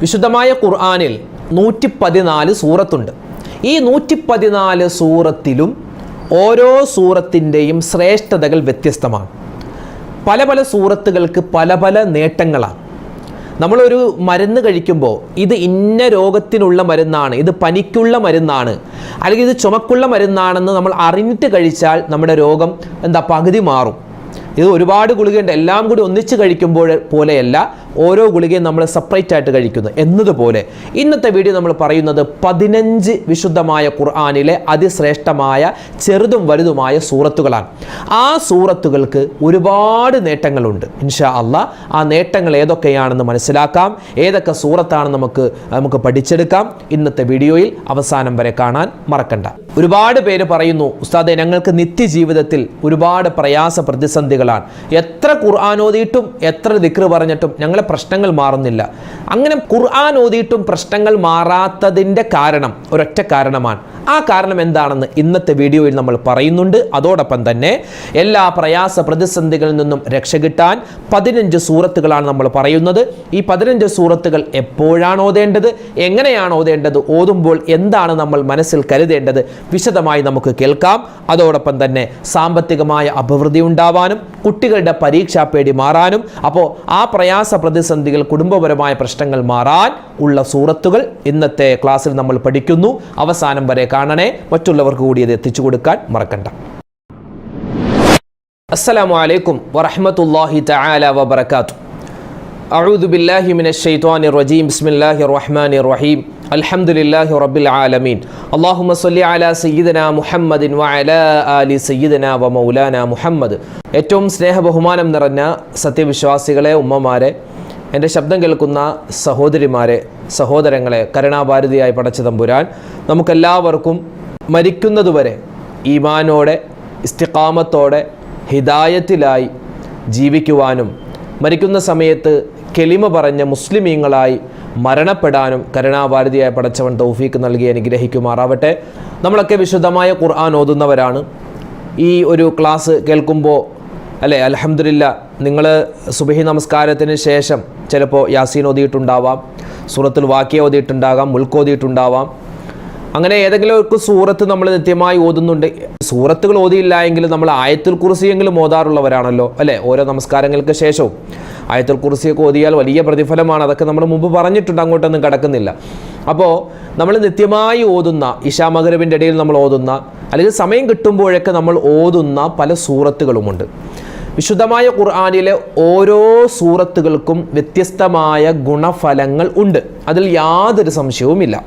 വിശുദ്ധമായ ഖുർആാനിൽ നൂറ്റി പതിനാല് സൂറത്തുണ്ട്. ഈ നൂറ്റി പതിനാല് സൂറത്തിലും ഓരോ സൂറത്തിന്റെയും ശ്രേഷ്ഠതകൾ വ്യത്യസ്തമാണ്. പല പല സൂറത്തുകൾക്ക് പല പല നേട്ടങ്ങളാണ്. നമ്മളൊരു മരുന്ന് കഴിക്കുമ്പോൾ ഇത് ഇന്ന രോഗത്തിനുള്ള മരുന്നാണ് ഇത് പനിക്കുള്ള മരുന്നാണ് അല്ലെങ്കിൽ ഇത് ചുമക്കുള്ള മരുന്നാണെന്ന് നമ്മൾ അറിഞ്ഞിട്ട് കഴിച്ചാൽ നമ്മുടെ രോഗം എന്താ പകുതി മാറും. ഇത് ഒരുപാട് ഗുളികയുണ്ട്. എല്ലാം കൂടി ഒന്നിച്ച് കഴിക്കുമ്പോൾ പോലെയല്ല ഓരോ ഗുളികയും നമ്മൾ സെപ്പറേറ്റ് ആയിട്ട് കഴിക്കുന്നു എന്നതുപോലെ. ഇന്നത്തെ വീഡിയോ നമ്മൾ പറയുന്നത് പതിനഞ്ച് വിശുദ്ധമായ ഖുർആാനിലെ അതിശ്രേഷ്ഠമായ ചെറുതും വലുതുമായ സൂറത്തുകളാണ്. ആ സൂറത്തുകൾക്ക് ഒരുപാട് നേട്ടങ്ങളുണ്ട്. ഇൻഷാ അള്ളാ ആ നേട്ടങ്ങൾ ഏതൊക്കെയാണെന്ന് മനസ്സിലാക്കാം. ഏതൊക്കെ സൂറത്താണെന്ന് നമുക്ക് നമുക്ക് പഠിച്ചെടുക്കാം. ഇന്നത്തെ വീഡിയോയിൽ അവസാനം വരെ കാണാൻ മറക്കണ്ട. ഒരുപാട് പേര് പറയുന്നു ഉസ്താദെ ഞങ്ങൾക്ക് നിത്യജീവിതത്തിൽ ഒരുപാട് പ്രയാസ പ്രതിസന്ധികളാണ്. എത്ര ഖുർആൻ ഓതിയിട്ടും എത്ര ദിക്റ് പറഞ്ഞിട്ടും ഞങ്ങളെ പ്രശ്നങ്ങൾ മാറുന്നില്ല. അങ്ങനെ ഖുർആൻ ഓതിയിട്ടും പ്രശ്നങ്ങൾ മാറാത്തതിന്റെ കാരണം ഒരൊറ്റ കാരണമാണ്. ആ കാരണം എന്താണെന്ന് ഇന്നത്തെ വീഡിയോയിൽ നമ്മൾ പറയുന്നുണ്ട്. അതോടൊപ്പം തന്നെ എല്ലാ പ്രയാസ പ്രതിസന്ധികളിൽ നിന്നും രക്ഷ കിട്ടാൻ പതിനഞ്ച് സൂറത്തുകളാണ് നമ്മൾ പറയുന്നത്. ഈ പതിനഞ്ച് സൂറത്തുകൾ എപ്പോഴാണ് ഓതേണ്ടത്? എങ്ങനെയാണ് ഓതേണ്ടത്? ഓതുമ്പോൾ എന്താണ് നമ്മൾ മനസ്സിൽ കരുതേണ്ടത്? വിശദമായി നമുക്ക് കേൾക്കാം. അതോടൊപ്പം തന്നെ സാമ്പത്തികമായ അഭിവൃദ്ധി ഉണ്ടാവാനും കുട്ടികളുടെ പരീക്ഷാ പേടി മാറാനും അപ്പോൾ ആ പ്രയാസ പ്രതിസന്ധികൾ കുടുംബപരമായ പ്രശ്നങ്ങൾ മാറാൻ ഉള്ള സൂറത്തുകൾ ഇന്നത്തെ ക്ലാസ്സിൽ നമ്മൾ പഠിക്കുന്നു. അവസാനം വരെ കാണണേ. മറ്റുള്ളവർക്ക് കൂടി ഇത് എത്തിച്ചു കൊടുക്കാൻ മറക്കണ്ട. അസ്സലാമു അലൈക്കും വറഹമത്തല്ലാഹി തആല വബറകാത്തു അഊദു ബില്ലാഹി മിനശ് ശൈത്വാനിർ റജീം. ബിസ്മില്ലാഹിർ റഹ്മാനിർ റഹീം. അൽഹംദുലില്ലാഹി റബ്ബിൽ ആലമീൻ. അള്ളാഹുമ സല്ലി അല സയ്യിദന മുഹമ്മദിൻ വഅല ആലി സയ്യിദന വ മൗലാന മുഹമ്മദ്. ഏറ്റവും സ്നേഹ ബഹുമാനം നിറഞ്ഞ സത്യവിശ്വാസികളെ ഉമ്മമാരെ എന്റെ ശബ്ദം കേൾക്കുന്ന സഹോദരിമാരെ സഹോദരങ്ങളെ കരുണാഭാരതിയായി പടച്ച തമ്പുരാൻ നമുക്കെല്ലാവർക്കും മരിക്കുന്നതുവരെ ഈമാനോടെ ഇസ്തിഖാമത്തോടെ ഹിദായത്തിലായി ജീവിക്കുവാനും മരിക്കുന്ന സമയത്ത് കെളിമ പറഞ്ഞ മുസ്ലിമീങ്ങളായി മരണപ്പെടാനും കരുണാഭാരതിയായ പടച്ചവൻ തൗഫീക്ക് നൽകി അനുഗ്രഹിക്കുമാറാവട്ടെ. നമ്മളൊക്കെ വിശുദ്ധമായ ഖുർആൻ ഓതുന്നവരാണ്. ഈ ഒരു ക്ലാസ് കേൾക്കുമ്പോൾ അല്ലേ അലഹമില്ല നിങ്ങൾ സുബഹി നമസ്കാരത്തിന് ശേഷം ചിലപ്പോൾ യാസീൻ ഓതിയിട്ടുണ്ടാവാം സൂറത്തിൽ വാക്യ ഓതിയിട്ടുണ്ടാകാം മുൽക്ക് ഓതിയിട്ടുണ്ടാവാം. അങ്ങനെ ഏതെങ്കിലും ഒരു സൂറത്ത് നമ്മൾ നിത്യമായി ഓതുന്നുണ്ട്. സൂറത്തുകൾ ഓതിയില്ല എങ്കിൽ നമ്മൾ ആയത്തിൽ കുറിസിയെങ്കിലും ഓതാറുള്ളവരാണല്ലോ അല്ലേ? ഓരോ നമസ്കാരങ്ങൾക്ക് ശേഷവും. ആയത്തുൽ കുറിസിയൊക്കെ ഓതിയാൽ വലിയ പ്രതിഫലമാണ്. അതൊക്കെ നമ്മൾ മുമ്പ് പറഞ്ഞിട്ടുണ്ട് അങ്ങോട്ടൊന്നും കിടക്കുന്നില്ല. അപ്പോൾ നമ്മൾ നിത്യമായി ഓതുന്ന ഇഷാ മകരവിന്റെ ഇടയിൽ നമ്മൾ ഓതുന്ന അല്ലെങ്കിൽ സമയം കിട്ടുമ്പോഴൊക്കെ നമ്മൾ ഓതുന്ന പല സൂറത്തുകളുമുണ്ട്. വിശുദ്ധമായ ഖുർആാനിലെ ഓരോ സൂറത്തുകൾക്കും വ്യത്യസ്തമായ ഗുണഫലങ്ങൾ ഉണ്ട്. അതിൽ യാതൊരു സംശയവുമില്ല.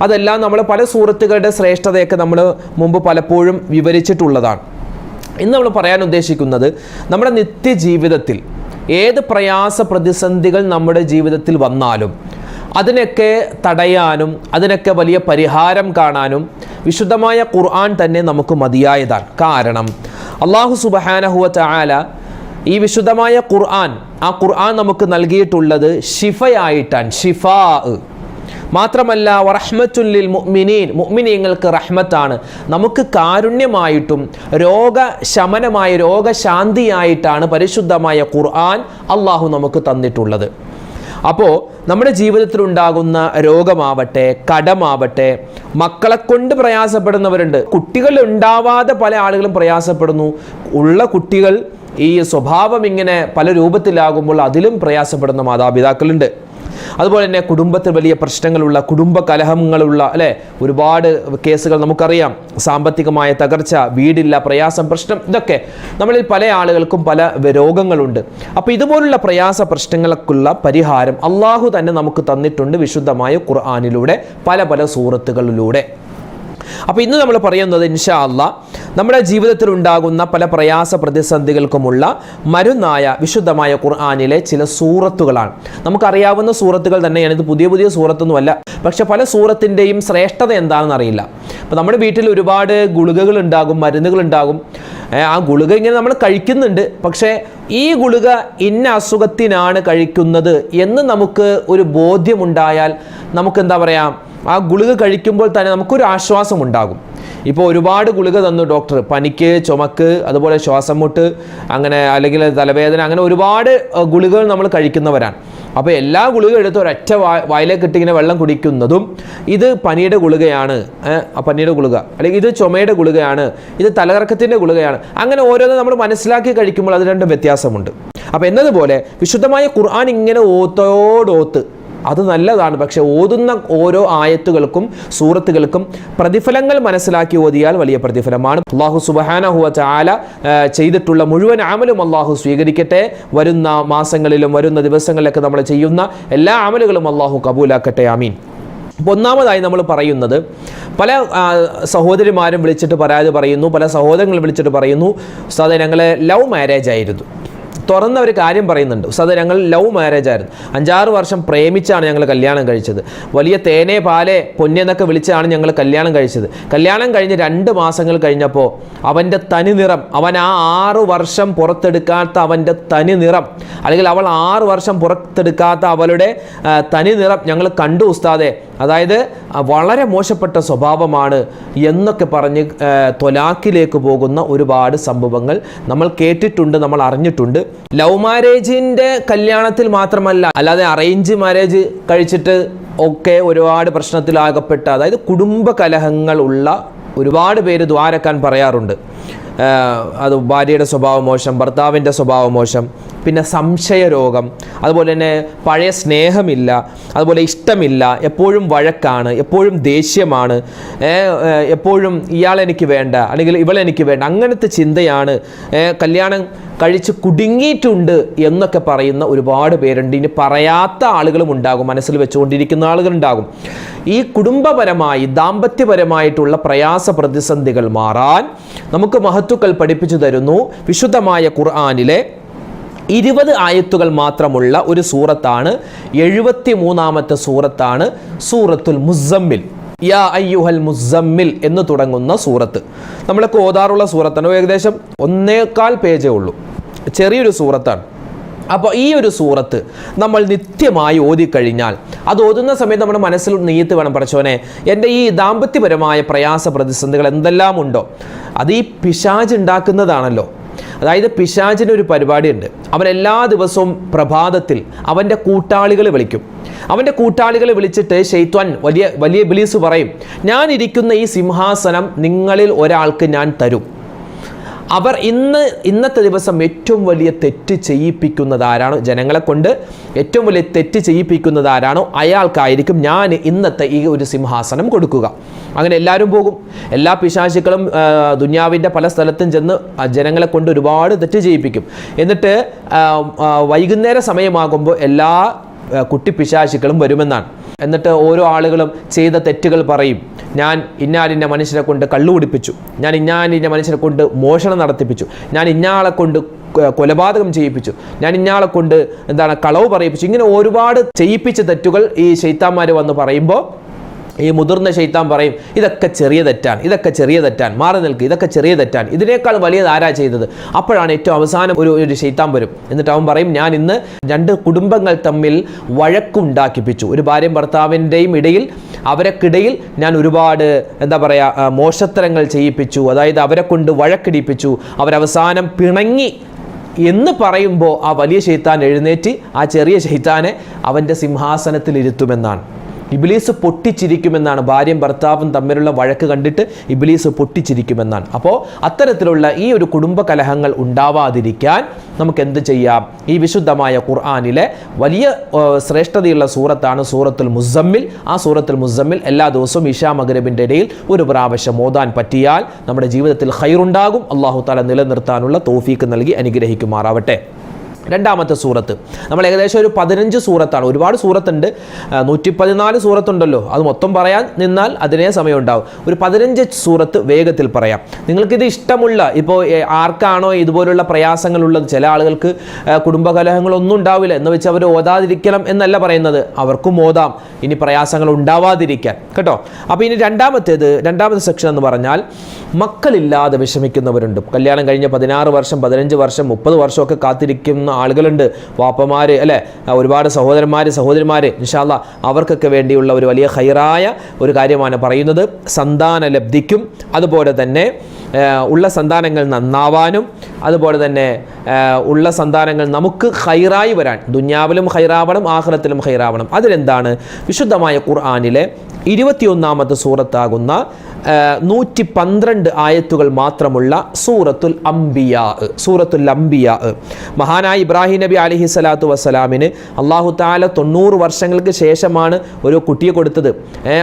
അതെല്ലാം നമ്മൾ പല സൂറത്തുകളുടെ ശ്രേഷ്ഠതയൊക്കെ നമ്മൾ മുമ്പ് പലപ്പോഴും വിവരിച്ചിട്ടുള്ളതാണ്. ഇന്ന് നമ്മൾ പറയാൻ ഉദ്ദേശിക്കുന്നത് നമ്മുടെ നിത്യജീവിതത്തിൽ ഏത് പ്രയാസ പ്രതിസന്ധികൾ നമ്മുടെ ജീവിതത്തിൽ വന്നാലും അതിനൊക്കെ തടയാനും അതിനൊക്കെ വലിയ പരിഹാരം കാണാനും വിശുദ്ധമായ ഖുർആൻ തന്നെ നമുക്ക് മതിയായതാണ്. കാരണം അള്ളാഹു സുബഹാനഹുവ ചായാല ഈ വിശുദ്ധമായ ഖുർആൻ ആ ഖുർആൻ നമുക്ക് നൽകിയിട്ടുള്ളത് ഷിഫയായിട്ടാണ് ഷിഫാ മാത്രമല്ല വറഹ്മത്തുല്ലിൽ മുഅ്മിനീൻ മുഅ്മിനീങ്ങൾക്ക് റഹ്മത്താണ്. നമുക്ക് കാരുണ്യമായിട്ടും രോഗശമനമായ രോഗശാന്തിയായിട്ടാണ് പരിശുദ്ധമായ ഖുർആൻ അള്ളാഹു നമുക്ക് തന്നിട്ടുള്ളത്. അപ്പോൾ നമ്മുടെ ജീവിതത്തിൽ ഉണ്ടാകുന്ന രോഗമാവട്ടെ കടമാവട്ടെ മക്കളെ കൊണ്ട് പ്രയാസപ്പെടുന്നവരുണ്ട്. കുട്ടികൾ ഉണ്ടാവാതെ പല ആളുകളും പ്രയാസപ്പെടുന്നു. ഉള്ള കുട്ടികൾ ഈ സ്വഭാവം ഇങ്ങനെ പല രൂപത്തിലാകുമ്പോൾ അതിലും പ്രയാസപ്പെടുന്ന മാതാപിതാക്കളുണ്ട്. അതുപോലെ തന്നെ കുടുംബത്തിൽ വലിയ പ്രശ്നങ്ങളുള്ള കുടുംബ കലഹങ്ങളുള്ള അല്ലെ? ഒരുപാട് കേസുകൾ നമുക്കറിയാം. സാമ്പത്തികമായ തകർച്ച വീടില്ല പ്രയാസം പ്രശ്നം ഇതൊക്കെ നമ്മളിൽ പല ആളുകൾക്കും പല രോഗങ്ങളുണ്ട്. അപ്പോൾ ഇതുപോലുള്ള പ്രയാസ പ്രശ്നങ്ങൾക്കുള്ള പരിഹാരം അള്ളാഹു തന്നെ നമുക്ക് തന്നിട്ടുണ്ട് വിശുദ്ധമായ ഖുർആാനിലൂടെ പല പല സൂറത്തുകളിലൂടെ. അപ്പോൾ ഇന്ന് നമ്മൾ പറയുന്നത് ഇൻഷാ അല്ല നമ്മുടെ ജീവിതത്തിൽ ഉണ്ടാകുന്ന പല പ്രയാസ പ്രതിസന്ധികൾക്കുമുള്ള മരുന്നായ വിശുദ്ധമായ ഖുർആാനിലെ ചില സൂറത്തുകളാണ്. നമുക്കറിയാവുന്ന സൂറത്തുകൾ തന്നെയാണ്. ഇത് പുതിയ പുതിയ സൂറത്തൊന്നുമല്ല. പക്ഷെ പല സൂറത്തിന്റെയും ശ്രേഷ്ഠത എന്താണെന്ന് അറിയില്ല. അപ്പോൾ നമ്മുടെ വീട്ടിൽ ഒരുപാട് ഗുളികകൾ ഉണ്ടാകും മരുന്നുകൾ ഉണ്ടാകും. ആ ഗുളിക ഇങ്ങനെ നമ്മൾ കഴിക്കുന്നുണ്ട്. പക്ഷേ ഈ ഗുളിക ഇന്ന അസുഖത്തിനാണ് കഴിക്കുന്നത് എന്ന് നമുക്ക് ഒരു ബോധ്യമുണ്ടായാൽ നമുക്ക് എന്താ പറയുക ആ ഗുളിക കഴിക്കുമ്പോൾ തന്നെ നമുക്കൊരു ആശ്വാസം ഉണ്ടാകും ഇപ്പോൾ ഒരുപാട് ഗുളിക തന്നു ഡോക്ടർ. പനിക്ക് ചുമക്ക് അതുപോലെ ശ്വാസം മുട്ട് അങ്ങനെ അല്ലെങ്കിൽ തലവേദന അങ്ങനെ ഒരുപാട് ഗുളികകൾ നമ്മൾ കഴിക്കുന്നവരാണ്. അപ്പോൾ എല്ലാ ഗുളിക എടുത്ത് ഒരൊറ്റ വായ വായിലേക്ക് ഇട്ടിങ്ങനെ വെള്ളം കുടിക്കുന്നതും ഇത് പനിയുടെ ഗുളികയാണ്. പനിയുടെ ഗുളിക. അല്ലെങ്കിൽ ഇത് ചുമയുടെ ഗുളികയാണ്. ഇത് തലകറക്കത്തിന്റെ ഗുളികയാണ്. അങ്ങനെ ഓരോന്നും നമ്മൾ മനസ്സിലാക്കി കഴിക്കുമ്പോൾ അത് രണ്ടും വ്യത്യാസമുണ്ട്. അപ്പോൾ എന്നതുപോലെ വിശുദ്ധമായ ഖുർആൻ ഇങ്ങനെ ഓത്തോടോത്ത് അത് നല്ലതാണ്. പക്ഷേ ഓതുന്ന ഓരോ ആയത്തുകൾക്കും സൂറത്തുകൾക്കും പ്രതിഫലങ്ങൾ മനസ്സിലാക്കി ഓതിയാൽ വലിയ പ്രതിഫലമാണ്. അള്ളാഹു സുബഹാനഹുവ ചാല ചെയ്തിട്ടുള്ള മുഴുവൻ ആമലും അള്ളാഹു സ്വീകരിക്കട്ടെ. വരുന്ന മാസങ്ങളിലും വരുന്ന ദിവസങ്ങളിലൊക്കെ നമ്മൾ ചെയ്യുന്ന എല്ലാ ആമലുകളും അള്ളാഹു കബൂലാക്കട്ടെ. ആമീൻ. അപ്പോൾ ഒന്നാമതായി നമ്മൾ പറയുന്നത് പല സഹോദരിമാരും വിളിച്ചിട്ട് പരാതി പറയുന്നു പല സഹോദരങ്ങളും വിളിച്ചിട്ട് പറയുന്നു സാധാരണ ഞങ്ങളെ ലവ് മാരേജ് ആയിരുന്നു. തുറന്ന ഒരു കാര്യം പറയുന്നുണ്ട്. ഉസ്താദ് ഞങ്ങൾ ലവ് മാരേജ് ആയിരുന്നു. അഞ്ചാറ് വർഷം പ്രേമിച്ചാണ് ഞങ്ങൾ കല്യാണം കഴിച്ചത്. വലിയ തേനെ പാലെ പൊന്നെന്നൊക്കെ വിളിച്ചാണ് ഞങ്ങൾ കല്യാണം കഴിച്ചത്. കല്യാണം കഴിഞ്ഞ് രണ്ട് മാസങ്ങൾ കഴിഞ്ഞപ്പോൾ അവന്റെ തനിനിറം അവൻ ആ ആറ് വർഷം പുറത്തെടുക്കാത്ത അവന്റെ തനിനിറം അല്ലെങ്കിൽ അവൾ ആറ് വർഷം പുറത്തെടുക്കാത്ത അവളുടെ തനിനിറം തനി നിറം ഞങ്ങൾ കണ്ടു ഉസ്താദെ. അതായത് വളരെ മോശപ്പെട്ട സ്വഭാവമാണ് എന്നൊക്കെ പറഞ്ഞ് തൊലാക്കിലേക്ക് പോകുന്ന ഒരുപാട് സംഭവങ്ങൾ നമ്മൾ കേട്ടിട്ടുണ്ട് നമ്മൾ അറിഞ്ഞിട്ടുണ്ട്. ലവ് മാരേജിന്റെ കല്യാണത്തിൽ മാത്രമല്ല അല്ലാതെ അറേഞ്ച് മാരേജ് കഴിച്ചിട്ട് ഒക്കെ ഒരുപാട് പ്രശ്നത്തിലാകപ്പെട്ട അതായത് കുടുംബ കലഹങ്ങൾ ഉള്ള ഒരുപാട് പേര് ദ്വാരക്കാൻ പറയാറുണ്ട്. അത് ഭാര്യയുടെ സ്വഭാവം മോശം ഭർത്താവിന്റെ സ്വഭാവം മോശം പിന്നെ സംശയ രോഗം അതുപോലെ തന്നെ പഴയ സ്നേഹമില്ല അതുപോലെ ഇഷ്ടമില്ല എപ്പോഴും വഴക്കാണ് എപ്പോഴും ദേഷ്യമാണ് എപ്പോഴും ഇയാളെനിക്ക് വേണ്ട അല്ലെങ്കിൽ ഇവളെനിക്ക് വേണ്ട അങ്ങനത്തെ ചിന്തയാണ്. കല്യാണം കഴിച്ച് കുടുങ്ങിയിട്ടുണ്ട് എന്നൊക്കെ പറയുന്ന ഒരുപാട് പേരുണ്ട്. ഇനി പറയാത്ത ആളുകളും ഉണ്ടാകും മനസ്സിൽ വെച്ചുകൊണ്ടിരിക്കുന്ന ആളുകളുണ്ടാകും ഈ കുടുംബപരമായി ദാമ്പത്യപരമായിട്ടുള്ള പ്രയാസ പ്രതിസന്ധികൾ മാറാൻ നമുക്ക് മഹത്തുക്കൾ പഠിപ്പിച്ചു തരുന്നു വിശുദ്ധമായ ഖുർആാനിലെ ഇരുപത് ആയത്തുകൾ മാത്രമുള്ള ഒരു സൂറത്താണ്. എഴുപത്തി മൂന്നാമത്തെ സൂറത്താണ് സൂറത്തുൽ മുസമ്മിൽ. യാ അയ്യുഹൽ മുസമ്മിൽ എന്ന് തുടങ്ങുന്ന സൂറത്ത്. നമ്മളൊക്കെ ഓതാറുള്ള സൂറത്താണ്. ഏകദേശം ഒന്നേകാൽ പേജേ ഉള്ളൂ. ചെറിയൊരു സൂറത്താണ്. അപ്പോൾ ഈ ഒരു സൂറത്ത് നമ്മൾ നിത്യമായി ഓതിക്കഴിഞ്ഞാൽ അത് ഓതുന്ന സമയത്ത് നമ്മുടെ മനസ്സിൽ നെയ്യത്ത് വേണം. പഠിച്ചോനെ എന്റെ ഈ ദാമ്പത്യപരമായ പ്രയാസ പ്രതിസന്ധികൾ എന്തെല്ലാം ഉണ്ടോ? അത് ഈ പിശാജ് ഉണ്ടാക്കുന്നതാണല്ലോ. അതായത് പിശാചിന് ഒരു പരിപാടിയുണ്ട്. അവൻ എല്ലാ ദിവസവും പ്രഭാതത്തിൽ അവന്റെ കൂട്ടാളികളെ വിളിക്കും. അവന്റെ കൂട്ടാളികളെ വിളിച്ചിട്ട് ഷെയ്ത്വാൻ വലിയ വലിയ ബിലീസ് പറയും ഞാൻ ഇരിക്കുന്ന ഈ സിംഹാസനം നിങ്ങളിൽ ഒരാൾക്ക് ഞാൻ തരും. അവർ ഇന്ന് ഇന്നത്തെ ദിവസം ഏറ്റവും വലിയ തെറ്റ് ചെയ്യിപ്പിക്കുന്നത് ആരാണോ? ജനങ്ങളെ കൊണ്ട് ഏറ്റവും വലിയ തെറ്റ് ചെയ്യിപ്പിക്കുന്നത് ആരാണോ? അയാൾക്കായിരിക്കും. ഞാൻ ഇന്നത്തെ ഈ ഒരു സിംഹാസനം കൊടുക്കുക. അങ്ങനെ എല്ലാവരും പോകും. എല്ലാ പിശാചുക്കളും ദുന്യാവിന്റെ പല സ്ഥലത്തും ചെന്ന് ജനങ്ങളെ കൊണ്ട് ഒരുപാട് തെറ്റ് ചെയ്യിപ്പിക്കും. എന്നിട്ട് വൈകുന്നേര സമയമാകുമ്പോൾ എല്ലാ കുട്ടി പിശാചുക്കളും വരുമെന്നാണ്. എന്നിട്ട് ഓരോ ആളുകളും ചെയ്ത തെറ്റുകൾ പറയും. ഞാൻ ഇന്നാലിന്റെ മനുഷ്യനെ കൊണ്ട് കള്ളു കുടിപ്പിച്ചു ഞാൻ ഇന്നാലിന്റെ മനുഷ്യനെ കൊണ്ട് മോഷണം നടത്തിപ്പിച്ചു. ഞാൻ ഇന്നാളെ കൊണ്ട് കൊലപാതകം ചെയ്യിപ്പിച്ചു. ഞാൻ ഇന്നാളെ കൊണ്ട് എന്താണ് കളവ് പറയിപ്പിച്ചു. ഇങ്ങനെ ഒരുപാട് ചെയ്യിപ്പിച്ച തെറ്റുകൾ ഈ ശൈത്താന്മാർ വന്ന് പറയുമ്പോൾ ഈ മുതിർന്ന ശൈത്താൻ പറയും ഇതൊക്കെ ചെറിയ തെറ്റാൻ ഇതൊക്കെ ചെറിയ തെറ്റാൻ മാറി നിൽക്കുക ഇതൊക്കെ ചെറിയ തെറ്റാൻ ഇതിനേക്കാൾ വലിയത് ആരാ ചെയ്തത്? അപ്പോഴാണ് ഏറ്റവും അവസാനം ഒരു ഒരു ശൈത്താൻ വരും. എന്നിട്ട് അവൻ പറയും ഞാൻ ഇന്ന് രണ്ട് കുടുംബങ്ങൾ തമ്മിൽ വഴക്കുണ്ടാക്കിപ്പിച്ചു. ഒരു ഭാര്യയും ഭർത്താവിന്റെയും ഇടയിൽ അവരക്കിടയിൽ ഞാൻ ഒരുപാട് എന്താ പറയുക മോശത്തരങ്ങൾ ചെയ്യിപ്പിച്ചു. അതായത് അവരെ കൊണ്ട് വഴക്കിടിപ്പിച്ചു. അവരവസാനം പിണങ്ങി എന്ന് പറയുമ്പോൾ ആ വലിയ ശൈത്താൻ എഴുന്നേറ്റ് ആ ചെറിയ ശൈത്താനെ അവന്റെ സിംഹാസനത്തിൽ ഇരുത്തുമെന്നാണ് ഇബിലീസ് പൊട്ടിച്ചിരിക്കുമെന്നാണ് ഭാര്യയും ഭർത്താവും തമ്മിലുള്ള വഴക്ക് കണ്ടിട്ട് ഇബിലീസ് പൊട്ടിച്ചിരിക്കുമെന്നാണ്. അപ്പോൾ അത്തരത്തിലുള്ള ഈ ഒരു കുടുംബ കലഹങ്ങൾ ഉണ്ടാവാതിരിക്കാൻ നമുക്ക് എന്ത് ചെയ്യാം? ഈ വിശുദ്ധമായ ഖുർആാനിലെ വലിയ ശ്രേഷ്ഠതയുള്ള സൂറത്താണ് സൂറത്തുൽ മുസമ്മിൽ. ആ സൂറത്തുൽ മുസമ്മിൽ എല്ലാ ദിവസവും ഇഷാ മഗരബിന്റെ ഇടയിൽ ഒരു പ്രാവശ്യം ഓതാൻ പറ്റിയാൽ നമ്മുടെ ജീവിതത്തിൽ ഹൈറുണ്ടാകും അള്ളാഹു താല നിലനിർത്താനുള്ള തോഫീക്ക് നൽകി അനുഗ്രഹിക്കുമാറാവട്ടെ. രണ്ടാമത്തെ സൂറത്ത്. നമ്മൾ ഏകദേശം ഒരു പതിനഞ്ച് സൂറത്താണ്. ഒരുപാട് സൂറത്തുണ്ട്. നൂറ്റി പതിനാല് സൂറത്തുണ്ടല്ലോ. അത് മൊത്തം പറയാൻ നിന്നാൽ അതിനേ സമയം ഉണ്ടാവും ഒരു പതിനഞ്ച് സൂറത്ത് വേഗത്തിൽ പറയാം. നിങ്ങൾക്കിത് ഇഷ്ടമുള്ള ഇപ്പോൾ ആർക്കാണോ ഇതുപോലുള്ള പ്രയാസങ്ങളുള്ളത്? ചില ആളുകൾക്ക് കുടുംബകലഹങ്ങളൊന്നും ഉണ്ടാവില്ല. എന്ന് വെച്ച് അവർ ഓതാതിരിക്കണം എന്നല്ല പറയുന്നത്. അവർക്കും ഓതാം. ഇനി പ്രയാസങ്ങൾ ഉണ്ടാവാതിരിക്കാൻ. കേട്ടോ? അപ്പോൾ ഇനി രണ്ടാമത്തേത് രണ്ടാമത്തെ സെക്ഷൻ എന്ന് പറഞ്ഞാൽ മക്കളില്ലാതെ വിഷമിക്കുന്നവരുണ്ട്. കല്യാണം കഴിഞ്ഞ പതിനാറ് വർഷം പതിനഞ്ച് വർഷം മുപ്പത് വർഷമൊക്കെ കാത്തിരിക്കുന്ന ആളുകളുണ്ട്. വാപ്പമാർ അല്ലേ? ഒരുപാട് സഹോദരന്മാർ സഹോദരിമാർ ഇൻഷാല്ല അവർക്കൊക്കെ വേണ്ടിയുള്ള ഒരു വലിയ ഹൈറായ ഒരു കാര്യമാണ് പറയുന്നത്. സന്താന ലബ്ധിക്കും അതുപോലെ തന്നെ ഉള്ള സന്താനങ്ങൾ നന്നാവാനും അതുപോലെ തന്നെ ഉള്ള സന്താനങ്ങൾ നമുക്ക് ഹൈറായി വരാൻ ദുന്യാവിലും ഹൈറാവണം ആഹ്റത്തിലും ഹൈറാവണം അതിലെന്താണ്? വിശുദ്ധമായ ഖുർആാനിലെ ഇരുപത്തിയൊന്നാമത്തെ സൂറത്താകുന്ന നൂറ്റി പന്ത്രണ്ട് ആയത്തുകൾ മാത്രമുള്ള സൂറത്തുൽ അംബിയാ സൂറത്തുൽ അംബിയാ. മഹാനായ ഇബ്രാഹിം നബി അലഹി സ്വലാത്തു വസ്സലാമിന് അള്ളാഹു താല തൊണ്ണൂറ് വർഷങ്ങൾക്ക് ശേഷമാണ് ഒരു കുട്ടിയെ കൊടുത്തത്.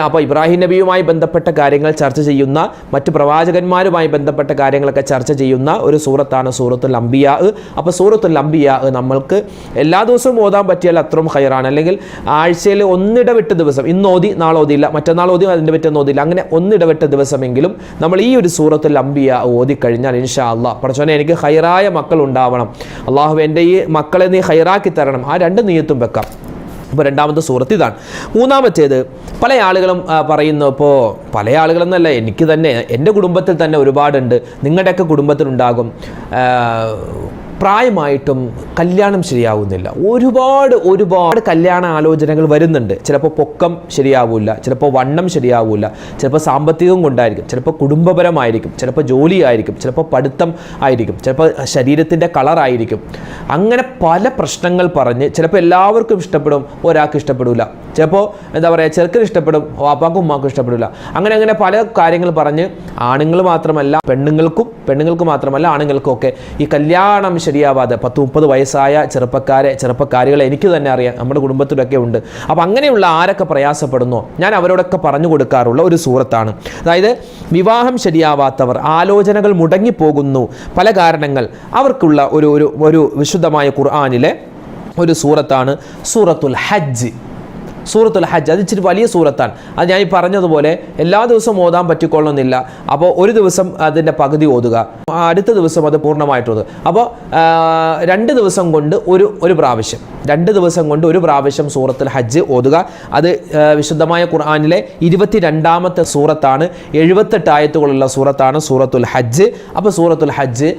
അപ്പോൾ ഇബ്രാഹിം നബിയുമായി ബന്ധപ്പെട്ട കാര്യങ്ങൾ ചർച്ച ചെയ്യുന്ന മറ്റ് പ്രവാചകന്മാരുമായി ബന്ധപ്പെട്ട കാര്യങ്ങളൊക്കെ ചർച്ച ചെയ്യുന്ന ഒരു സൂറത്താണ് സൂറത്തുൽ അംബിയാ. അപ്പോൾ സൂറത്തുൽ അംബിയാ നമ്മൾക്ക് എല്ലാ ദിവസവും ഓതാൻ പറ്റിയാൽ അത്രയും ഹയറാണ് അല്ലെങ്കിൽ ആഴ്ചയിൽ ഒന്നിടവിട്ട് ദിവസം ഇന്ന് ഓതി നാളെ ഓതിയില്ല മറ്റന്നാൾ ഓതി അതിന്റെ പറ്റുന്ന ഓതില്ല. അങ്ങനെ ഒന്നിടവിട്ട ദിവസമെങ്കിലും നമ്മൾ ഈ ഒരു സൂറത്തിൽ അമ്പിയ ഓതിക്കഴിഞ്ഞാൽ ഇൻഷാ അള്ളാഹ് പഠിച്ചോനെ എനിക്ക് ഹൈറായ മക്കൾ ഉണ്ടാവണം. അള്ളാഹു എന്റെ ഈ മക്കളെ നീ ഹൈറാക്കി തരണം. ആ രണ്ട് നീയത്തും വെക്കാം. അപ്പോൾ രണ്ടാമത്തെ സുഹൃത്ത് ഇതാണ്. മൂന്നാമത്തേത് പല ആളുകളും പറയുന്നു ഇപ്പോൾ പല ആളുകളെന്നല്ല എനിക്ക് തന്നെ എന്റെ കുടുംബത്തിൽ തന്നെ ഒരുപാടുണ്ട്. നിങ്ങളുടെയൊക്കെ കുടുംബത്തിലുണ്ടാകും. പ്രായമായിട്ടും കല്യാണം ശരിയാവുന്നില്ല. ഒരുപാട് ഒരുപാട് കല്യാണ ആലോചനകൾ വരുന്നുണ്ട്. ചിലപ്പോൾ പൊക്കം ശരിയാവില്ല ചിലപ്പോൾ വണ്ണം ശരിയാവില്ല ചിലപ്പോൾ സാമ്പത്തികം കൊണ്ടായിരിക്കും ചിലപ്പോൾ കുടുംബപരമായിരിക്കും ചിലപ്പോൾ ജോലിയായിരിക്കും ചിലപ്പോൾ പഠിത്തം ആയിരിക്കും ചിലപ്പോൾ ശരീരത്തിന്റെ കളറായിരിക്കും അങ്ങനെ പല പ്രശ്നങ്ങൾ പറഞ്ഞ് ചിലപ്പോൾ എല്ലാവർക്കും ഇഷ്ടപ്പെടും ഒരാൾക്ക് ഇഷ്ടപ്പെടില്ല ചിലപ്പോൾ എന്താ പറയുക ചെറുക്കന് ഇഷ്ടപ്പെടും വാപ്പാക്കും ഉമ്മാക്കും ഇഷ്ടപ്പെടില്ല. അങ്ങനെ അങ്ങനെ പല കാര്യങ്ങൾ പറഞ്ഞ് ആണുങ്ങൾ മാത്രമല്ല പെണ്ണുങ്ങൾക്കും പെണ്ണുങ്ങൾക്ക് മാത്രമല്ല ആണുങ്ങൾക്കും ഒക്കെ ഈ കല്യാണം ശരിയാവാതെ പത്ത് മുപ്പത് വയസ്സായ ചെറുപ്പക്കാരെ ചെറുപ്പക്കാരികളെ എനിക്ക് തന്നെ അറിയാം നമ്മുടെ കുടുംബത്തിലൊക്കെ ഉണ്ട്. അപ്പോൾ അങ്ങനെയുള്ള ആരൊക്കെ പ്രയാസപ്പെടുന്നോ? ഞാൻ അവരോടൊക്കെ പറഞ്ഞു കൊടുക്കാറുള്ള ഒരു സൂറത്താണ് അതായത് വിവാഹം ശരിയാവാത്തവർ ആലോചനകൾ മുടങ്ങിപ്പോകുന്നു. പല കാരണങ്ങൾ. അവർക്കുള്ള ഒരു ഒരു വിശുദ്ധമായ ഖുർആാനിലെ ഒരു സൂറത്താണ് സൂറത്തുൽ ഹജ്ജ്. സൂറത്തുൽ ഹജ്ജ്. അത് ഇച്ചിരി വലിയ സൂറത്താണ്. അത് ഞാൻ ഈ പറഞ്ഞതുപോലെ എല്ലാ ദിവസവും ഓതാൻ പറ്റിക്കൊള്ളുന്നില്ല. അപ്പോൾ ഒരു ദിവസം അതിന്റെ പകുതി ഓതുക. അടുത്ത ദിവസം അത് പൂർണമായിട്ട് ഓതുക അപ്പോൾ രണ്ട് ദിവസം കൊണ്ട് ഒരു ഒരു പ്രാവശ്യം. രണ്ട് ദിവസം കൊണ്ട് ഒരു പ്രാവശ്യം സൂറത്തുൽ ഹജ്ജ് ഓതുക. അത് വിശുദ്ധമായ ഖുർആാനിലെ ഇരുപത്തി രണ്ടാമത്തെ സൂറത്താണ്. എഴുപത്തെട്ട് ആയത്തുകളുള്ള സൂറത്താണ് സൂറത്തുൽ ഹജ്ജ്. അപ്പോൾ സൂറത്തുൽ ഹജ്ജ്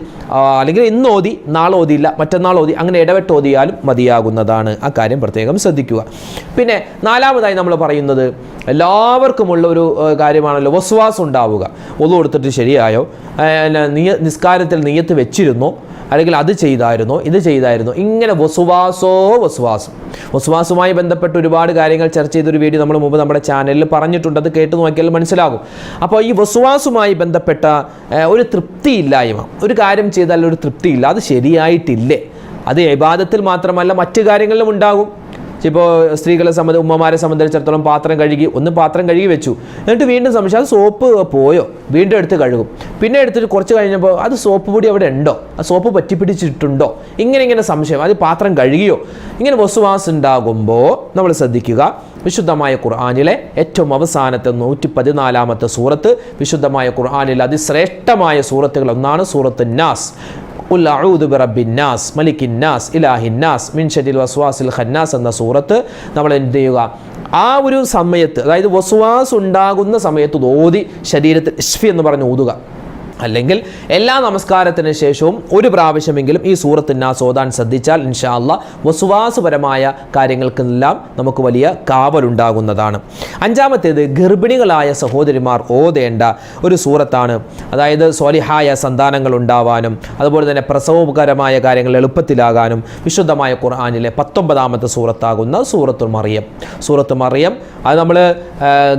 അല്ലെങ്കിൽ ഇന്ന് ഓതി നാളെ ഓതിയില്ല മറ്റന്നാൾ ഓതി അങ്ങനെ ഇടവെട്ട് ഓതിയാലും മതിയാകുന്നതാണ് ആ കാര്യം പ്രത്യേകം ശ്രദ്ധിക്കുക. പിന്നെ നാലാമതായി നമ്മൾ പറയുന്നത് എല്ലാവർക്കുമുള്ള ഒരു കാര്യമാണല്ലോ. വസ്വാസം ഉണ്ടാവുക. ഒതു കൊടുത്തിട്ട് ശരിയായോ? നിയ നിസ്കാരത്തിൽ നീയത്ത് വെച്ചിരുന്നോ? അല്ലെങ്കിൽ അത് ചെയ്തായിരുന്നോ? ഇത് ചെയ്തായിരുന്നോ? ഇങ്ങനെ വസുവാസോ വസുവാസം. വസുവാസുമായി ബന്ധപ്പെട്ട് ഒരുപാട് കാര്യങ്ങൾ ചർച്ച ചെയ്തൊരു വീഡിയോ നമ്മൾ മുമ്പ് നമ്മുടെ ചാനലിൽ പറഞ്ഞിട്ടുണ്ട്. അത് കേട്ട് നോക്കിയാൽ മനസ്സിലാകും. അപ്പോൾ ഈ വസുവാസുമായി ബന്ധപ്പെട്ട ഒരു തൃപ്തിയില്ലായ്മ ഒരു കാര്യം ചെയ്താൽ ഒരു തൃപ്തിയില്ല. അത് ശരിയായിട്ടില്ലേ? അത് ഇബാദത്തിൽ മാത്രമല്ല മറ്റു കാര്യങ്ങളിലും ഉണ്ടാകും. ഇപ്പോൾ സ്ത്രീകളെ സംബന്ധിച്ച് ഉമ്മമാരെ സംബന്ധിച്ചിടത്തോളം പാത്രം കഴുകി ഒന്ന് പാത്രം കഴുകി വെച്ചു. എന്നിട്ട് വീണ്ടും സംശയം സോപ്പ് പോയോ? വീണ്ടും എടുത്ത് കഴുകും. പിന്നെ എടുത്തിട്ട് കുറച്ച് കഴിഞ്ഞപ്പോൾ അത് സോപ്പ് പൊടി അവിടെ ഉണ്ടോ? ആ സോപ്പ് പറ്റിപ്പിടിച്ചിട്ടുണ്ടോ ഇങ്ങനെ ഇങ്ങനെ സംശയം. അത് പാത്രം കഴുകിയോ? ഇങ്ങനെ വസുവാസ് ഉണ്ടാകുമ്പോൾ നമ്മൾ ശ്രദ്ധിക്കുക. വിശുദ്ധമായ ഖുർആാനിലെ ഏറ്റവും അവസാനത്തെ നൂറ്റി പതിനാലാമത്തെ സൂറത്ത് വിശുദ്ധമായ ഖുർആാനിൽ അതിശ്രേഷ്ഠമായ സൂറത്തുകൾ ഒന്നാണ് സൂറത്ത് നാസ്. ഉൽ മലിക്കിന്നാസ് ഇലാഹിന്നാസ് മിൻഷരിൽ വസ്വാസിൽ ഖന്നാസ് എന്ന സൂറത്ത് നമ്മൾ എന്ത് ചെയ്യുക? ആ ഒരു സമയത്ത് അതായത് വസ്വാസ് ഉണ്ടാകുന്ന സമയത്ത് ഓതി ശരീരത്തിൽ ഇഷ്ഫി എന്ന് പറഞ്ഞ് ഊതുക അല്ലെങ്കിൽ എല്ലാ നമസ്കാരത്തിന് ശേഷവും ഒരു പ്രാവശ്യമെങ്കിലും ഈ സൂറത്ത് നാസ് ഓതാൻ ശ്രദ്ധിച്ചാൽ ഇൻഷാല്ല വസുവാസപരമായ കാര്യങ്ങൾക്കെല്ലാം നമുക്ക് വലിയ കാവലുണ്ടാകുന്നതാണ്. അഞ്ചാമത്തേത് ഗർഭിണികളായ സഹോദരിമാർ ഓതേണ്ട ഒരു സൂറത്താണ്. അതായത് സ്വലിഹായ സന്താനങ്ങൾ ഉണ്ടാവാനും അതുപോലെ തന്നെ പ്രസവകരമായ കാര്യങ്ങൾ എളുപ്പത്തിലാകാനും വിശുദ്ധമായ ഖുർആാനിലെ പത്തൊമ്പതാമത്തെ സൂറത്താകുന്ന സൂറത്തു മറിയം. സൂറത്ത് മറിയം അത് നമ്മൾ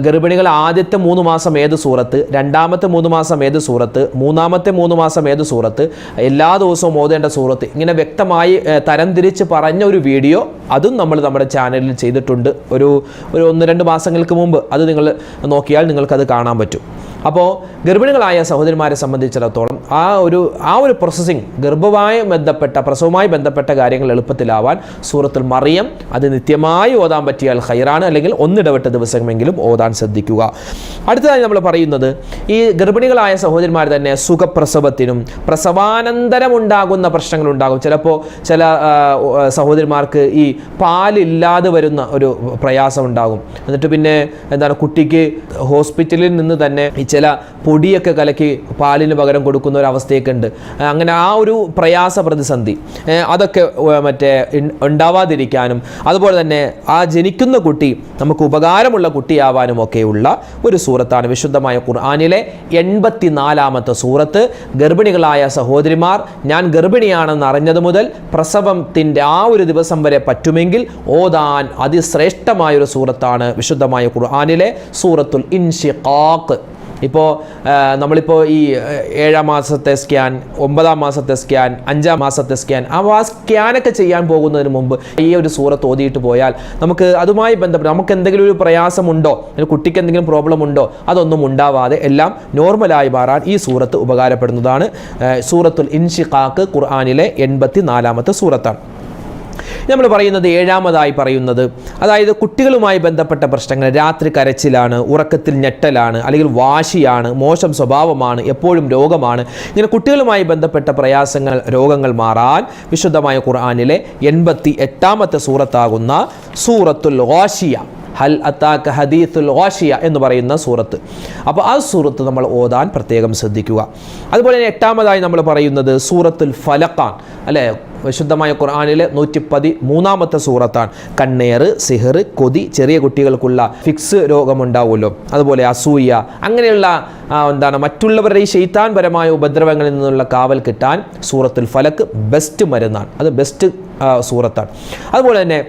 ഗർഭിണികൾ ആദ്യത്തെ മൂന്ന് മാസം ഏത് സൂറത്ത് രണ്ടാമത്തെ മൂന്ന് മാസം ഏത് സൂറത്ത് മൂന്നാമത്തെ മൂന്ന് മാസം ഏത് സൂറത്ത്? എല്ലാ ദിവസവും ഓതേണ്ട സൂറത്ത്. ഇങ്ങനെ വ്യക്തമായി തരംതിരിച്ച് പറഞ്ഞ ഒരു വീഡിയോ അതും നമ്മൾ നമ്മുടെ ചാനലിൽ ചെയ്തിട്ടുണ്ട്. ഒരു ഒരു ഒന്ന് രണ്ട് മാസങ്ങൾക്ക് മുമ്പ്. അത് നിങ്ങൾ നോക്കിയാൽ നിങ്ങൾക്കത് കാണാൻ പറ്റും. അപ്പോൾ ഗർഭിണികളായ സഹോദരിമാരെ സംബന്ധിച്ചിടത്തോളം ആ ഒരു ആ ഒരു പ്രോസസ്സിങ് ഗർഭവുമായി ബന്ധപ്പെട്ട പ്രസവവുമായി ബന്ധപ്പെട്ട കാര്യങ്ങൾ എളുപ്പത്തിലാവാൻ സൂറത്തുൽ മറിയം അത് നിത്യമായി ഓതാൻ പറ്റിയാൽ ഹൈറാണ് അല്ലെങ്കിൽ ഒന്നിടവിട്ട ദിവസമെങ്കിലും ഓതാൻ ശ്രദ്ധിക്കുക. അടുത്തതായി നമ്മൾ പറയുന്നത് ഈ ഗർഭിണികളായ സഹോദരിമാർ തന്നെ സുഖപ്രസവത്തിനും പ്രശ്നങ്ങൾ ഉണ്ടാകും ചിലപ്പോൾ ചില സഹോദരിമാർക്ക് ഈ പാലില്ലാതെ വരുന്ന ഒരു പ്രയാസം ഉണ്ടാകും എന്നിട്ട് പിന്നെ എന്താണ് കുട്ടിക്ക് ഹോസ്പിറ്റലിൽ നിന്ന് തന്നെ ചില പൊടിയൊക്കെ കലക്കി പാലിന് പകരം കൊടുക്കുന്ന ഒരു അവസ്ഥയൊക്കെ ഉണ്ട്. അങ്ങനെ ആ ഒരു പ്രയാസ പ്രതിസന്ധി അതൊക്കെ മറ്റേ ഉണ്ടാവാതിരിക്കാനും അതുപോലെ തന്നെ ആ ജനിക്കുന്ന കുട്ടി നമുക്ക് ഉപകാരമുള്ള കുട്ടിയാവാനും ഒക്കെയുള്ള ഒരു സൂറത്താണ് വിശുദ്ധമായ ഖുർആാനിലെ എൺപത്തിനാലാമത്തെ സൂറത്ത്. ഗർഭിണികളായ സഹോദരിമാർ ഞാൻ ഗർഭിണിയാണെന്ന് അറിഞ്ഞത് മുതൽ പ്രസവത്തിന്റെ ആ ഒരു ദിവസം വരെ പറ്റുമെങ്കിൽ ഓതാൻ അതിശ്രേഷ്ഠമായൊരു സൂറത്താണ് വിശുദ്ധമായ ഖുർആാനിലെ സൂറത്തുൽ ഇൻഷിഖാഖ്. ഇപ്പോൾ നമ്മളിപ്പോൾ ഈ ഏഴാം മാസത്തെ സ്കാൻ ഒമ്പതാം മാസത്തെ സ്കാൻ അഞ്ചാം മാസത്തെ സ്കാൻ ആ സ്കാനൊക്കെ ചെയ്യാൻ പോകുന്നതിന് മുമ്പ് ഈ ഒരു സൂറത്ത് ഓതിയിട്ട് പോയാൽ നമുക്ക് അതുമായി ബന്ധപ്പെട്ട് നമുക്ക് എന്തെങ്കിലും ഒരു പ്രയാസമുണ്ടോ? കുട്ടിക്ക് എന്തെങ്കിലും പ്രോബ്ലം ഉണ്ടോ അതൊന്നും ഉണ്ടാവാതെ എല്ലാം നോർമലായി മാറാൻ ഈ സൂറത്ത് ഉപകാരപ്പെടുന്നതാണ്. സൂറത്തുൽ ഇൻഷിഖാക്ക് ഖുർആാനിലെ എൺപത്തി നാലാമത്തെ സൂറത്താണ്. നമ്മൾ പറയുന്നത് ഏഴാമതായി പറയുന്നത്. അതായത് കുട്ടികളുമായി ബന്ധപ്പെട്ട പ്രശ്നങ്ങൾ. രാത്രി കരച്ചിലാണ് ഉറക്കത്തിൽ ഞെട്ടലാണ് അല്ലെങ്കിൽ വാശിയാണ് മോശം സ്വഭാവമാണ് എപ്പോഴും രോഗമാണ്. ഇങ്ങനെ കുട്ടികളുമായി ബന്ധപ്പെട്ട പ്രയാസങ്ങൾ രോഗങ്ങൾ മാറാൻ വിശുദ്ധമായ ഖുർആാനിലെ എൺപത്തി എട്ടാമത്തെ സൂറത്താകുന്ന സൂറത്തുൽ ഗാഷിയ. ഹൽ അത്താക്ക ഹദീത്തുൽ ഓഷിയ എന്ന് പറയുന്ന സൂറത്ത്. അപ്പോൾ ആ സൂറത്ത് നമ്മൾ ഓതാൻ പ്രത്യേകം ശ്രദ്ധിക്കുക. അതുപോലെ തന്നെ എട്ടാമതായി നമ്മൾ പറയുന്നത് സൂറത്തുൽ ഫലഖാൻ. അല്ലേ? വിശുദ്ധമായ ഖുർആാനിലെ നൂറ്റി പതി മൂന്നാമത്തെ സൂറത്താണ്. കണ്ണേറ് സിഹർ കൊതി ചെറിയ കുട്ടികൾക്കുള്ള ഫിക്സ് രോഗമുണ്ടാവുമല്ലോ. അതുപോലെ അസൂയ അങ്ങനെയുള്ള എന്താണ് മറ്റുള്ളവരുടെ ഈ ശൈത്താൻ പരമായ ഉപദ്രവങ്ങളിൽ നിന്നുള്ള കാവൽ കിട്ടാൻ സൂറത്തുൽ ഫലക്ക് ബെസ്റ്റ് മരുന്നാണ്. അത് ബെസ്റ്റ് സൂറത്താണ്. അതുപോലെ തന്നെ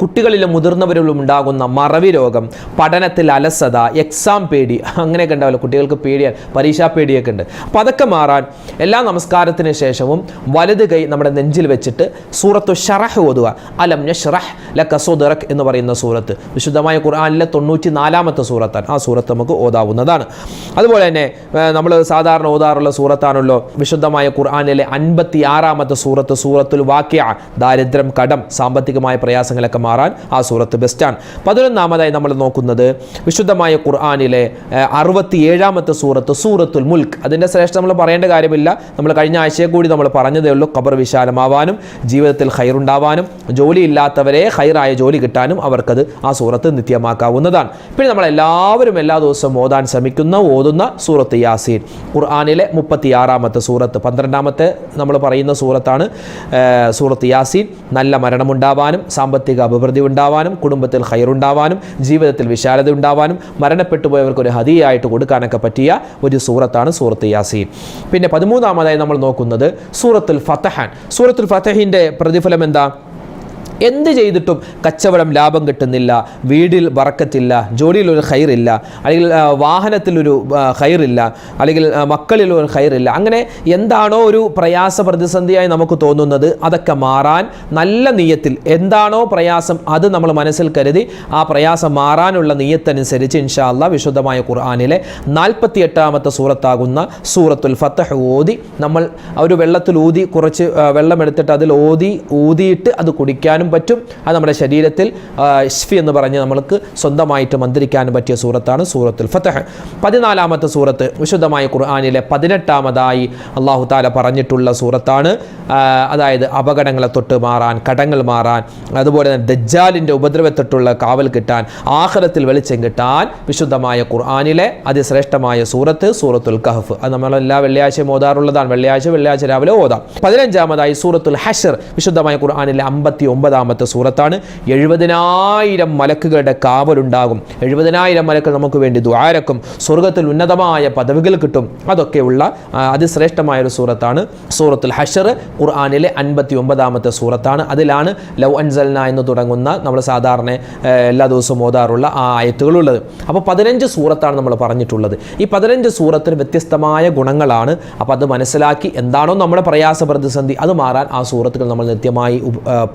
കുട്ടികളിലും മുതിർന്നവരിലും ഉണ്ടാകുന്ന മറവി രോഗം പഠനത്തിൽ അലസത എക്സാം പേടി അങ്ങനെയൊക്കെ ഉണ്ടാവില്ല. കുട്ടികൾക്ക് പേടിയാൽ പരീക്ഷാ പേടിയൊക്കെ ഉണ്ട്. അപ്പം അതൊക്കെ മാറാൻ എല്ലാ നമസ്കാരത്തിന് ശേഷവും വലത് കൈ നമ്മുടെ നെഞ്ചിൽ വെച്ചിട്ട് സൂറത്തു ഷറഹ് ഓതുക. അലം ഷറഹ് ലക സുദറക് എന്ന് പറയുന്ന സൂറത്ത്. വിശുദ്ധമായ ഖുർആാനിലെ തൊണ്ണൂറ്റി നാലാമത്തെ സൂറത്താണ്. ആ സൂറത്ത് നമുക്ക് ഓതാവുന്നതാണ്. അതുപോലെ തന്നെ നമ്മൾ സാധാരണ ഓതാറുള്ള സൂറത്താണല്ലോ വിശുദ്ധമായ ഖുർആാനിലെ അൻപത്തി ആറാമത്തെ സൂറത്ത് സൂറത്തുൽ വാക്യ ദാരിദ്ര്യം കടം സാമ്പത്തികമായ പ്രയാസങ്ങളൊക്കെ മാറാൻ ആ സൂറത്ത് ബെസ്റ്റാണ് പതിനൊന്നാമതായി നമ്മൾ നോക്കുന്നത് വിശുദ്ധമായ ഖുർആാനിലെ അറുപത്തി ഏഴാമത്തെ സൂറത്ത് സൂറത്തുൽ മുൽക്ക് അതിന്റെ ശ്രേഷ്ഠ നമ്മൾ പറയേണ്ട കാര്യമില്ല. നമ്മൾ കഴിഞ്ഞ ആഴ്ചയെ കൂടി നമ്മൾ പറഞ്ഞതേ ഉള്ളൂ ഖബർ വിശാലമാവാനും ജീവിതത്തിൽ ഹൈറുണ്ടാവാനും ജോലി ഇല്ലാത്തവരെ ഹൈറായ ജോലി കിട്ടാനും അവർക്കത് ആ സൂറത്ത് നിത്യമാക്കാവുന്നതാണ്. പിന്നെ നമ്മൾ എല്ലാവരും എല്ലാ ദിവസവും ഓതാൻ ശ്രമിക്കുന്ന ഓതുന്ന സൂറത്ത് യാസീൻ. ഖുർആാനിലെ മുപ്പത്തിയാറാമത്തെ സൂറത്ത് പന്ത്രണ്ടാമത്തെ നമ്മൾ പറയുന്ന സൂറത്താണ് സൂറത്ത് യാസീൻ. നല്ല മരണമുണ്ടാവാനും സാമ്പത്തിക അഭിവൃദ്ധി ഉണ്ടാവാനും കുടുംബത്തിൽ ഹൈറുണ്ടാവാനും ജീവിതത്തിൽ വിശാലത ഉണ്ടാവാനും മരണപ്പെട്ടു പോയവർക്ക് ഒരു ഹതിയായിട്ട് കൊടുക്കാനൊക്കെ പറ്റിയ ഒരു സൂറത്താണ് സൂറത്ത് യാസീൻ. പിന്നെ പതിമൂന്നാമതായി നമ്മൾ നോക്കുന്നത് സൂറത്തുൽ ഫത്തഹാൻ സൂറത്തുൽ ഫത്തഹിന്റെ പ്രതിഫലം എന്താ? എന്ത് ചെയ്തിട്ടും കച്ചവടം ലാഭം കിട്ടുന്നില്ല വീടിൽ വറക്കത്തില്ല ജോലിയിൽ ഒരു ഹൈറില്ല അല്ലെങ്കിൽ വാഹനത്തിലൊരു ഹൈറില്ല അല്ലെങ്കിൽ മക്കളിൽ ഒരു ഹൈറില്ല അങ്ങനെ എന്താണോ ഒരു പ്രയാസ പ്രതിസന്ധിയായി നമുക്ക് തോന്നുന്നത് അതൊക്കെ മാറാൻ നല്ല നീയത്തിൽ എന്താണോ പ്രയാസം അത് നമ്മൾ മനസ്സിൽ കരുതി ആ പ്രയാസം മാറാനുള്ള നീയത്തനുസരിച്ച് ഇൻഷാല്ല വിശുദ്ധമായ ഖുർആാനിലെ നാൽപ്പത്തി എട്ടാമത്തെ സൂറത്താകുന്ന സൂറത്തുൽ ഫത്തഹ് ഓതി നമ്മൾ ഒരു വെള്ളത്തിൽ ഊതി കുറച്ച് വെള്ളം എടുത്തിട്ട് അതിൽ ഓതി ഊതിയിട്ട് അത് കുടിക്കാനും പറ്റും. അത് നമ്മുടെ ശരീരത്തിൽ ഇഷ്ഫി എന്ന് പറഞ്ഞ് നമ്മൾക്ക് സ്വന്തമായിട്ട് മന്ത്രിക്കാനും പറ്റിയ സൂറത്താണ് സൂറത്തുൽ ഫത്തഹ് പതിനാലാമത്തെ സൂറത്ത് വിശുദ്ധമായ ഖുർആാനിലെ പതിനെട്ടാമതായി അള്ളാഹു താല പറഞ്ഞിട്ടുള്ള സൂറത്താണ്. അതായത് അപകടങ്ങളെ തൊട്ട് മാറാൻ കടങ്ങൾ മാറാൻ അതുപോലെ തന്നെ ദജ്ജാലിന്റെ ഉപദ്രവത്തൊട്ടുള്ള കാവൽ കിട്ടാൻ ആഹ്റത്തിൽ വെളിച്ചം കിട്ടാൻ വിശുദ്ധമായ ഖുർആാനിലെ അതിശ്രേഷ്ഠമായ സൂറത്ത് സൂറത്തുൽ കഹഫ്. അത് നമ്മളെല്ലാ വെള്ളിയാഴ്ചയും ഓതാറുള്ളതാണ്. വെള്ളിയാഴ്ച വെള്ളിയാഴ്ച രാവിലെ ഓതാം. പതിനഞ്ചാമതായി സൂറത്തുൽ ഹഷർ വിശുദ്ധമായ ഖുർആാനിലെ അമ്പത്തി ഒമ്പതാമത്തെ സൂറത്താണ്. എഴുപതിനായിരം മലക്കുകളുടെ കാവലുണ്ടാകും. എഴുപതിനായിരം മലക്കൾ നമുക്ക് വേണ്ടി ദ്വാരക്കും സ്വർഗത്തിൽ ഉന്നതമായ പദവികൾ കിട്ടും. അതൊക്കെയുള്ള അതിശ്രേഷ്ഠമായ ഒരു സൂറത്താണ്. സൂറത്തുൽ ഹഷർ ഖുർആാനിലെ അൻപത്തി ഒമ്പതാമത്തെ സൂറത്താണ്. അതിലാണ് ലവ് അൻസൽന എന്ന് തുടങ്ങുന്ന നമ്മൾ സാധാരണ എല്ലാ ദിവസവും ഓതാറുള്ള ആ ആയത്തുകളുള്ളത്. അപ്പോൾ പതിനഞ്ച് സൂറത്താണ് നമ്മൾ പറഞ്ഞിട്ടുള്ളത്. ഈ പതിനഞ്ച് സൂറത്തിന് വ്യത്യസ്തമായ ഗുണങ്ങളാണ്. അപ്പോൾ അത് മനസ്സിലാക്കി എന്താണോ നമ്മുടെ പ്രയാസ പ്രതിസന്ധി അത് മാറാൻ ആ സൂറത്തുകൾ നമ്മൾ നിത്യമായി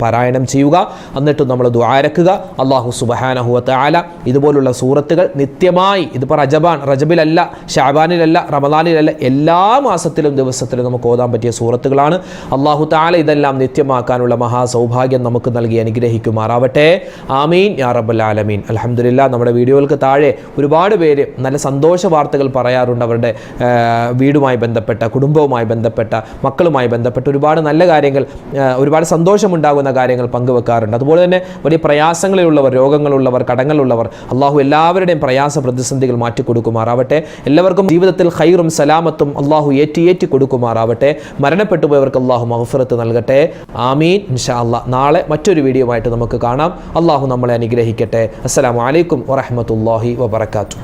പാരായണം ചെയ്യുക. എന്നിട്ട് നമ്മൾ ദ്വാരക്കുക അള്ളാഹു സുബഹാനഹുവത്ത ആല ഇതുപോലുള്ള സൂറത്തുകൾ നിത്യമായി ഇതിപ്പോൾ റജബാൻ റജബിലല്ല ഷാബാനിലല്ല റമദാനിലല്ല എല്ലാ മാസത്തിലും ദിവസത്തിലും നമുക്ക് ഓതാൻ പറ്റിയ സൂറത്തുകളാണ്. അള്ളാഹു താല ഇതെല്ലാം നിത്യമാക്കാനുള്ള മഹാസൗഭാഗ്യം നമുക്ക് നൽകി അനുഗ്രഹിക്കുമാറാവട്ടെ. ആമീൻ. യാ റബ്ബൽ ആലമീൻ. അലഹമില്ല നമ്മുടെ വീഡിയോകൾക്ക് താഴെ ഒരുപാട് പേര് നല്ല സന്തോഷ വാർത്തകൾ പറയാറുണ്ട്. അവരുടെ വീടുമായി ബന്ധപ്പെട്ട കുടുംബവുമായി ബന്ധപ്പെട്ട മക്കളുമായി ബന്ധപ്പെട്ട ഒരുപാട് നല്ല കാര്യങ്ങൾ ഒരുപാട് സന്തോഷമുണ്ടാകുന്ന കാര്യങ്ങൾ പങ്കുവെക്കാറുണ്ട്. അതുപോലെ തന്നെ വലിയ പ്രയാസങ്ങളിലുള്ളവർ രോഗങ്ങളുള്ളവർ കടങ്ങളുള്ളവർ അള്ളാഹു എല്ലാവരുടെയും പ്രയാസ പ്രതിസന്ധികൾ മാറ്റിക്കൊടുക്കുമാറാവട്ടെ. എല്ലാവർക്കും ജീവിതത്തിൽ ഹൈറും സലാമത്തും അള്ളാഹു ഏറ്റി ഏറ്റി കൊടുക്കുമാറാവട്ടെ. മരണപ്പെട്ടു പോയവർക്ക് അള്ളാഹു മഹഫറത്ത് നൽകട്ടെ. ആമീൻ. ഇൻഷാ നാളെ മറ്റൊരു വീഡിയോ ആയിട്ട് നമുക്ക് കാണാം. അള്ളാഹു നമ്മളെ അനുഗ്രഹിക്കട്ടെ. അസ്സലാമു അലൈക്കും വറഹമത്തല്ലാഹി വബർക്കാത്തു